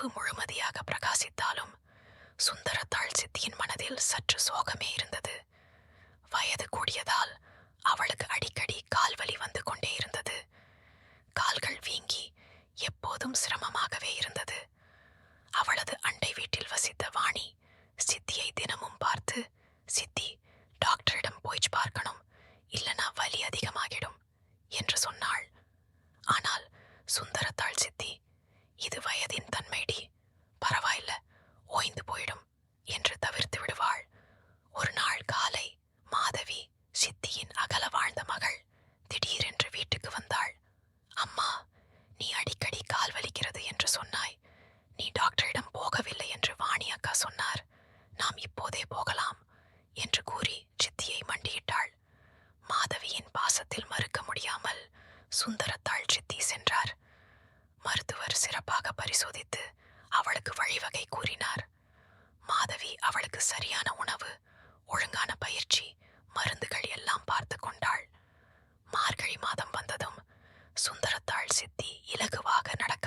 இரவு முழுமதியாக பிரகாசித்தாலும் சுந்தரத்தாள் சித்தியின் மனதில் சற்று சோகமே இருந்தது. வயது கூடியதால் அவளுக்கு அடிக்கடி கால்வலி வந்து கொண்டே இருந்தது. கால்கள் வீங்கி எப்போதும் சிரமமாகவே இருந்தது. அவளது அண்டை வீட்டில் வசித்த வாணி சித்தியை தினமும் பார்த்து சித்தி டாக்டரிடம் போய் பார்க்கணும். இல்லனா வலி அதிகமாகிடும் என்று சொன்னாள். ஆனால் சுந்தரத்தாள் சித்தி இது வயதின் என்று கூறி சித்தியை மண்டியிட்டாள். மாதவியின் பாசத்தில் மறுக்க முடியாமல் சுந்தரத்தாள் சித்தி சென்றார். மருத்துவர் சிறப்பாக பரிசோதித்து அவளுக்கு வழிவகை கூறினார். மாதவி அவளுக்கு சரியான உணவு ஒழுங்கான பயிற்சி மருந்துகள் எல்லாம் பார்த்து கொண்டாள். மார்கழி மாதம் வந்ததும் சுந்தரத்தாள் சித்தி இலகுவாக நடக்க